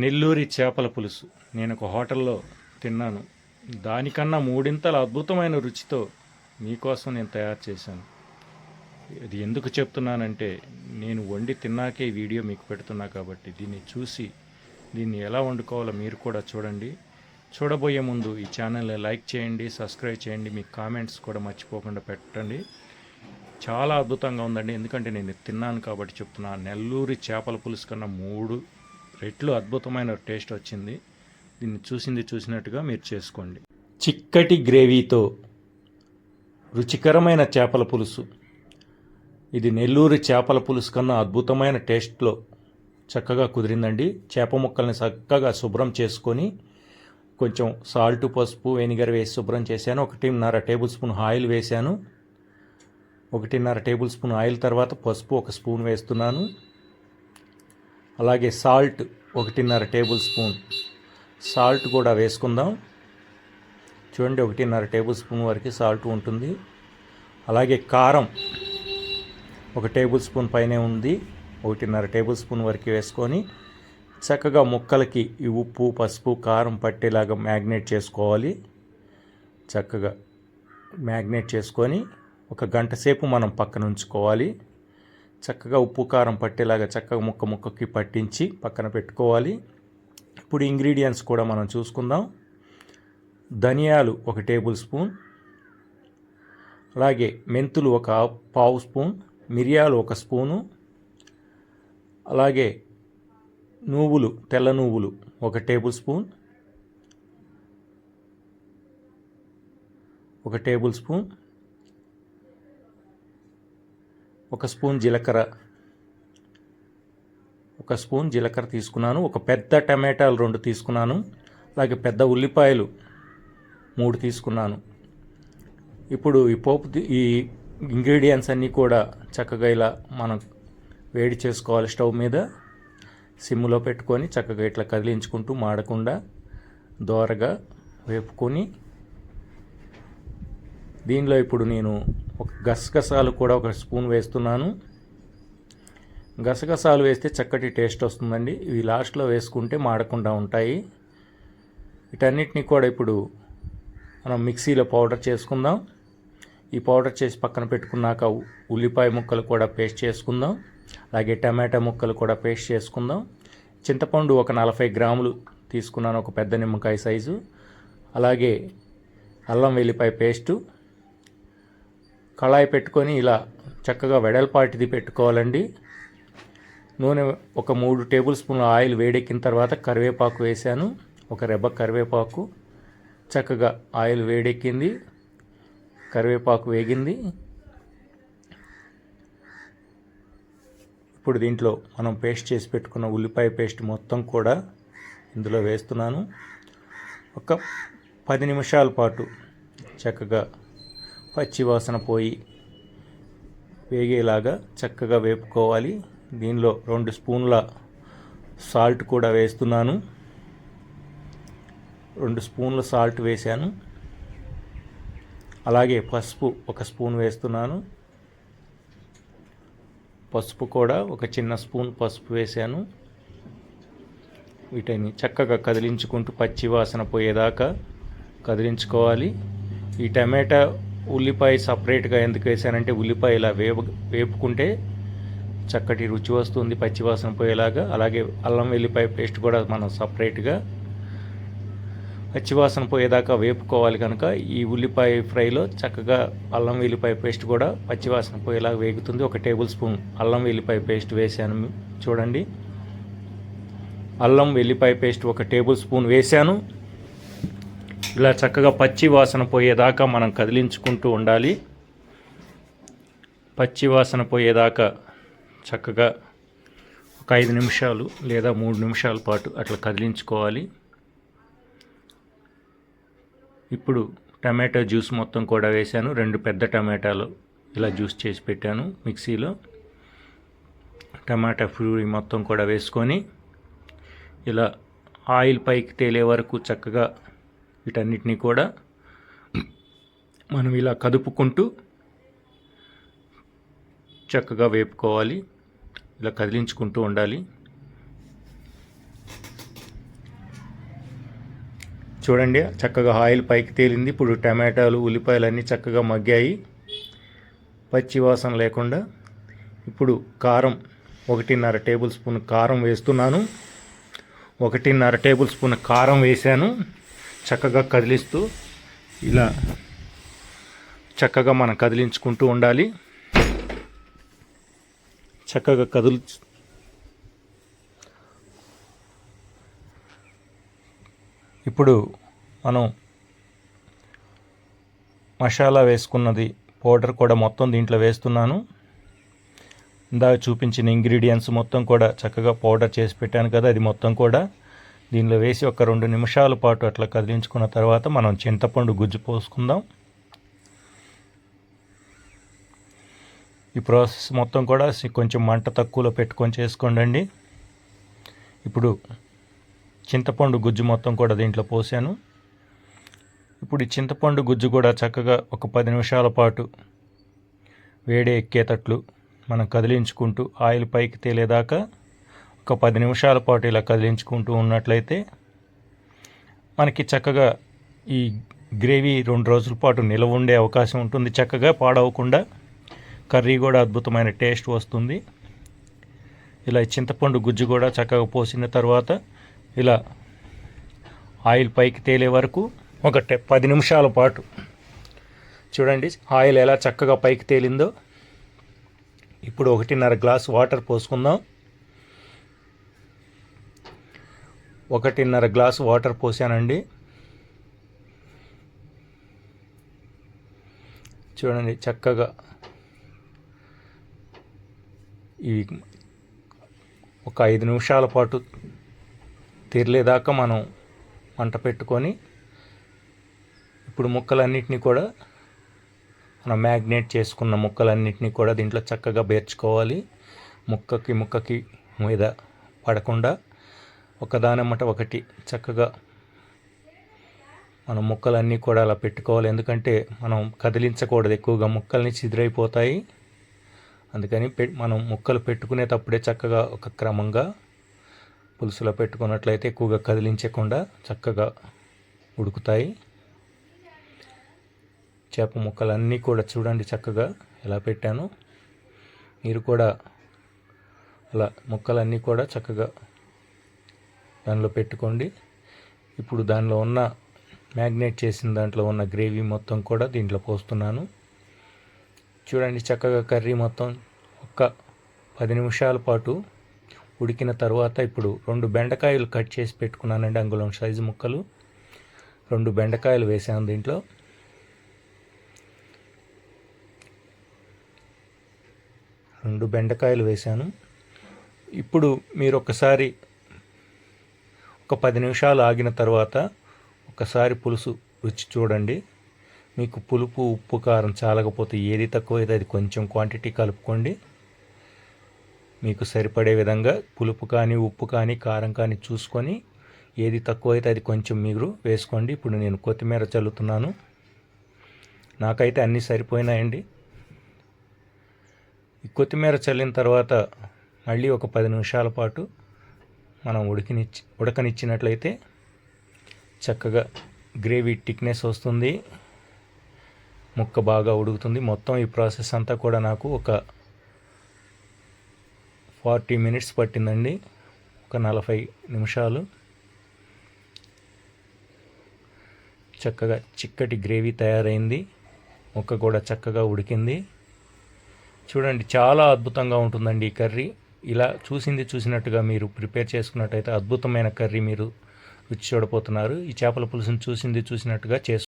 నెల్లూరి చేపల పులుసు. నేను ఒక హోటల్లో తిన్నాను. దానికన్నా మూడింతల అద్భుతమైన రుచితో మీకోసం నేను తయారు చేశాను. ఇది ఎందుకు చెప్తున్నానంటే నేను వండి తిన్నాకే వీడియో మీకు పెడుతున్నా కాబట్టి దీన్ని చూసి దీన్ని ఎలా వండుకోవాలో మీరు కూడా చూడండి. చూడబోయే ముందు ఈ ఛానల్ని లైక్ చేయండి సబ్స్క్రైబ్ చేయండి మీ కామెంట్స్ కూడా మర్చిపోకుండా పెట్టండి. చాలా అద్భుతంగా ఉందండి. ఎందుకంటే నేను తిన్నాను కాబట్టి చెప్తున్నా. నెల్లూరి చేపల పులుసు కన్నా మూడు రెట్లు అద్భుతమైన టేస్ట్ వచ్చింది. దీన్ని చూసింది చూసినట్టుగా మీరు చేసుకోండి. చిక్కటి గ్రేవీతో రుచికరమైన చేపల పులుసు. ఇది నెల్లూరు చేపల పులుసు కన్నా అద్భుతమైన టేస్ట్లో చక్కగా కుదిరిందండి. చేప ముక్కల్ని చక్కగా శుభ్రం చేసుకొని కొంచెం సాల్ట్ పసుపు వెనిగర్ వేసి శుభ్రం చేశాను. ఒకటిన్నర టేబుల్ స్పూన్ ఆయిల్ వేశాను. ఒకటిన్నర టేబుల్ స్పూన్ ఆయిల్ తర్వాత పసుపు ఒక స్పూన్ వేస్తున్నాను. అలాగే సాల్ట్ ఒకటిన్నర టేబుల్ స్పూన్. సాల్ట్ కూడా వేసుకుందాం. చూడండి ఒకటిన్నర టేబుల్ స్పూన్ వరకు సాల్ట్ ఉంటుంది. అలాగే కారం ఒక టేబుల్ స్పూన్ పైనే ఉంది. ఒకటిన్నర టేబుల్ స్పూన్ వరకు వేసుకొని చక్కగా ముక్కలకి ఈ ఉప్పు పసుపు కారం పట్టేలాగా మ్యాగ్నేట్ చేసుకోవాలి. చక్కగా మ్యాగ్నేట్ చేసుకొని ఒక గంట సేపు మనం పక్కన ఉంచుకోవాలి. చక్కగా ఉప్పు కారం పట్టేలాగా చక్కగా ముక్క ముక్కకి పట్టించి పక్కన పెట్టుకోవాలి. ఇప్పుడు ఇంగ్రీడియంట్స్ కూడా మనం చూసుకుందాం. ధనియాలు ఒక టేబుల్ స్పూన్. అలాగే మెంతులు ఒక పావు స్పూన్. మిరియాలు ఒక స్పూను. అలాగే నువ్వులు తెల్ల నువ్వులు ఒక టేబుల్ స్పూన్. ఒక టేబుల్ స్పూన్. ఒక స్పూన్ జీలకర్ర. ఒక స్పూన్ జీలకర్ర తీసుకున్నాను. ఒక పెద్ద టమాటాలు రెండు తీసుకున్నాను. అలాగే పెద్ద ఉల్లిపాయలు మూడు తీసుకున్నాను. ఇప్పుడు ఈ పోపు ఈ ఇంగ్రీడియంట్స్ అన్నీ కూడా చక్కగా ఇలా మనం వేడి చేసుకోవాలి స్టవ్ మీద. సిమ్లో పెట్టుకొని చక్కగా ఇట్లా కదిలించుకుంటూ మాడకుండా దోరగా వేపుకొని. దీనిలో ఇప్పుడు నేను ఒక గసగసాలు కూడా ఒక స్పూన్ వేస్తున్నాను. గసగసాలు వేస్తే చక్కటి టేస్ట్ వస్తుందండి. ఇవి లాస్ట్లో వేసుకుంటే మాడకుండా ఉంటాయి. వీటన్నిటిని కూడా ఇప్పుడు మనం మిక్సీలో పౌడర్ చేసుకుందాం. ఈ పౌడర్ చేసి పక్కన పెట్టుకున్నాక ఉల్లిపాయ ముక్కలు కూడా పేస్ట్ చేసుకుందాం. అలాగే టమాటా ముక్కలు కూడా పేస్ట్ చేసుకుందాం. చింతపండు ఒక నలభై గ్రాములు తీసుకున్నాను ఒక పెద్ద నిమ్మకాయ సైజు. అలాగే అల్లం వెల్లిపాయ పేస్టు. కళాయి పెట్టుకొని ఇలా చక్కగా వెడల్పాటిది పెట్టుకోవాలండి. నూనె ఒక మూడు టేబుల్ స్పూన్ల ఆయిల్ వేడెక్కిన తర్వాత కరివేపాకు వేశాను. ఒక రెబ్బ కరివేపాకు చక్కగా ఆయిల్ వేడెక్కింది. కరివేపాకు వేగింది. ఇప్పుడు దీంట్లో మనం పేస్ట్ చేసి పెట్టుకున్న ఉల్లిపాయ పేస్ట్ మొత్తం కూడా ఇందులో వేస్తున్నాను. ఒక పది నిమిషాల పాటు చక్కగా పచ్చివాసన పోయి వేగేలాగా చక్కగా వేపుకోవాలి. దీనిలో రెండు స్పూన్ల సాల్ట్ కూడా వేస్తున్నాను. రెండు స్పూన్ల సాల్ట్ వేశాను. అలాగే పసుపు ఒక స్పూన్ వేస్తున్నాను. పసుపు కూడా ఒక చిన్న స్పూన్ పసుపు వేశాను. వీటిని చక్కగా కదిలించుకుంటూ పచ్చి వాసన పోయేదాకా కదిలించుకోవాలి. ఈ టమాటా ఉల్లిపాయ సపరేట్గా ఎందుకు వేసానంటే ఉల్లిపాయ ఇలా వేపు వేపుకుంటే చక్కటి రుచి వస్తుంది పచ్చివాసన పోయేలాగా. అలాగే అల్లం వెల్లిపాయ పేస్ట్ కూడా మనం సపరేట్గా పచ్చివాసన పోయేదాకా వేపుకోవాలి కనుక ఈ ఉల్లిపాయ ఫ్రైలో చక్కగా అల్లం వెల్లిపాయ పేస్ట్ కూడా పచ్చివాసన పోయేలాగా వేగుతుంది. ఒక టేబుల్ స్పూన్ అల్లం వెల్లిపాయ పేస్ట్ వేసాను చూడండి. అల్లం వెల్లిపాయ పేస్ట్ ఒక టేబుల్ స్పూన్ వేసాను ఇలా చక్కగా పచ్చి వాసన పోయేదాకా మనం కదిలించుకుంటూ ఉండాలి. పచ్చి వాసన పోయేదాకా చక్కగా ఒక ఐదు నిమిషాలు లేదా మూడు నిమిషాల పాటు అట్లా కదిలించుకోవాలి. ఇప్పుడు టమాటో జ్యూస్ మొత్తం కూడా వేశాను. రెండు పెద్ద టమాటాలు ఇలా జ్యూస్ చేసి పెట్టాను మిక్సీలో. టమాటా ఫ్యూరీ మొత్తం కూడా వేసుకొని ఇలా ఆయిల్ పైకి తేలే వరకు చక్కగా వీటన్నిటినీ కూడా మనం ఇలా కదుపుకుంటూ చక్కగా వేపుకోవాలి. ఇలా కదిలించుకుంటూ ఉండాలి. చూడండి చక్కగా ఆయిల్ పైకి తేలింది. ఇప్పుడు టమాటాలు ఉల్లిపాయలు అన్నీ చక్కగా మగ్గాయి. పచ్చివాసన లేకుండా ఇప్పుడు కారం ఒకటిన్నర టేబుల్ స్పూన్ కారం వేస్తున్నాను. ఒకటిన్నర టేబుల్ స్పూన్ కారం వేశాను. చక్కగా కదిలిస్తూ ఇలా చక్కగా మనం కదిలించుకుంటూ ఉండాలి. చక్కగా కదులు ఇప్పుడు మనం మసాలా వేసుకున్నది పౌడర్ కూడా మొత్తం దీంట్లో వేస్తున్నాను. ఇందాక చూపించిన ఇంగ్రీడియంట్స్ మొత్తం కూడా చక్కగా పౌడర్ చేసి పెట్టాను కదా అది మొత్తం కూడా దీనిలో వేసి ఒక రెండు నిమిషాల పాటు అట్లా కదిలించుకున్న తర్వాత మనం చింతపండు గుజ్జు పోసుకుందాం. ఈ ప్రాసెస్ మొత్తం కూడా కొంచెం మంట తక్కువలో పెట్టుకొని చేసుకోండి ఇప్పుడు చింతపండు గుజ్జు మొత్తం కూడా దీంట్లో పోసాను. ఇప్పుడు ఈ చింతపండు గుజ్జు కూడా చక్కగా ఒక పది నిమిషాల పాటు వేడి ఎక్కేటట్లు మనం కదిలించుకుంటూ ఆయిల్ పైకి తేలేదాకా ఒక పది నిమిషాల పాటు ఇలా కదిలించుకుంటూ ఉన్నట్లయితే మనకి చక్కగా ఈ గ్రేవీ రెండు రోజుల పాటు నిలవ ఉండే అవకాశం ఉంటుంది. చక్కగా పాడవకుండా కర్రీ కూడా అద్భుతమైన టేస్ట్ వస్తుంది. ఇలా చింతపండు గుజ్జు కూడా చక్కగా పోసిన తర్వాత ఇలా ఆయిల్ పైకి తేలే వరకు ఒక పది నిమిషాల పాటు చూడండి ఆయిల్ ఎలా చక్కగా పైకి తేలిందో. ఇప్పుడు ఒకటిన్నర గ్లాస్ వాటర్ పోసుకుందాం. ఒకటిన్నర గ్లాస్ వాటర్ పోసానండి. చూడండి చక్కగా ఈ ఒక ఐదు నిమిషాల పాటు తీర్లేదాకా మనం మంట పెట్టుకొని ఇప్పుడు ముక్కలన్నిటినీ కూడా మనం మ్యాగ్నేట్ చేసుకున్న ముక్కలన్నిటినీ కూడా దీంట్లో చక్కగా బేర్చుకోవాలి. ముక్కకి ముక్కకి మీద పడకుండా ఒకదానమ్మట ఒకటి చక్కగా మనం ముక్కలన్నీ కూడా అలా పెట్టుకోవాలి. ఎందుకంటే మనం కదిలించకూడదు ఎక్కువగా. ముక్కల్ని చిదిరైపోతాయి. అందుకని పె మనం ముక్కలు పెట్టుకునేటప్పుడే చక్కగా ఒక క్రమంగా పులుసులో పెట్టుకున్నట్లయితే ఎక్కువగా కదిలించకుండా చక్కగా ఉడుకుతాయి. చేప ముక్కలన్నీ కూడా చూడండి చక్కగా ఎలా పెట్టాను. మీరు కూడా అలా ముక్కలన్నీ కూడా చక్కగా దానిలో పెట్టుకోండి. ఇప్పుడు దానిలో ఉన్న మ్యాగ్నేట్ చేసిన దాంట్లో ఉన్న గ్రేవీ మొత్తం కూడా దీంట్లో పోస్తున్నాను. చూడండి చక్కగా కర్రీ మొత్తం ఒక పది నిమిషాల పాటు ఉడికిన తర్వాత ఇప్పుడు రెండు బెండకాయలు కట్ చేసి పెట్టుకున్నానండి అంగుళం సైజు ముక్కలు. రెండు బెండకాయలు వేసాను దీంట్లో. రెండు బెండకాయలు వేశాను ఇప్పుడు మీరు ఒకసారి ఒక పది నిమిషాలు ఆగిన తర్వాత ఒకసారి పులుసు రుచి చూడండి. మీకు పులుపు ఉప్పు కారం చాలకపోతే ఏది తక్కువైతే అది కొంచెం క్వాంటిటీ కలుపుకోండి. మీకు సరిపడే విధంగా పులుపు కానీ ఉప్పు కానీ కారం కానీ చూసుకొని ఏది తక్కువైతే అది కొంచెం మీరు వేసుకోండి. ఇప్పుడు నేను కొత్తిమీర చల్లుతున్నాను. నాకైతే అన్నీ సరిపోయినాయండి. ఈ కొత్తిమీర చల్లిన తర్వాత మళ్ళీ ఒక పది నిమిషాల పాటు మనం ఉడికినిచ్చి ఉడకనిచ్చినట్లయితే చక్కగా గ్రేవీ టిక్నెస్ వస్తుంది. ముక్క బాగా ఉడుకుతుంది. మొత్తం ఈ ప్రాసెస్ అంతా కూడా నాకు ఒక ఫార్టీ మినిట్స్ పట్టిందండి. ఒక నలభై నిమిషాలు. చక్కగా చిక్కటి గ్రేవీ తయారైంది. ముక్క కూడా చక్కగా ఉడికింది. చూడండి చాలా అద్భుతంగా ఉంటుందండి ఈ కర్రీ. ఇలా చూసింది చూసినట్టుగా మీరు ప్రిపేర్ చేసుకున్నట్టయితే అద్భుతమైన కర్రీ మీరు రుచి చూడబోతున్నారు. ఈ చేపల పులుసుని చూసింది చూసినట్టుగా చేసు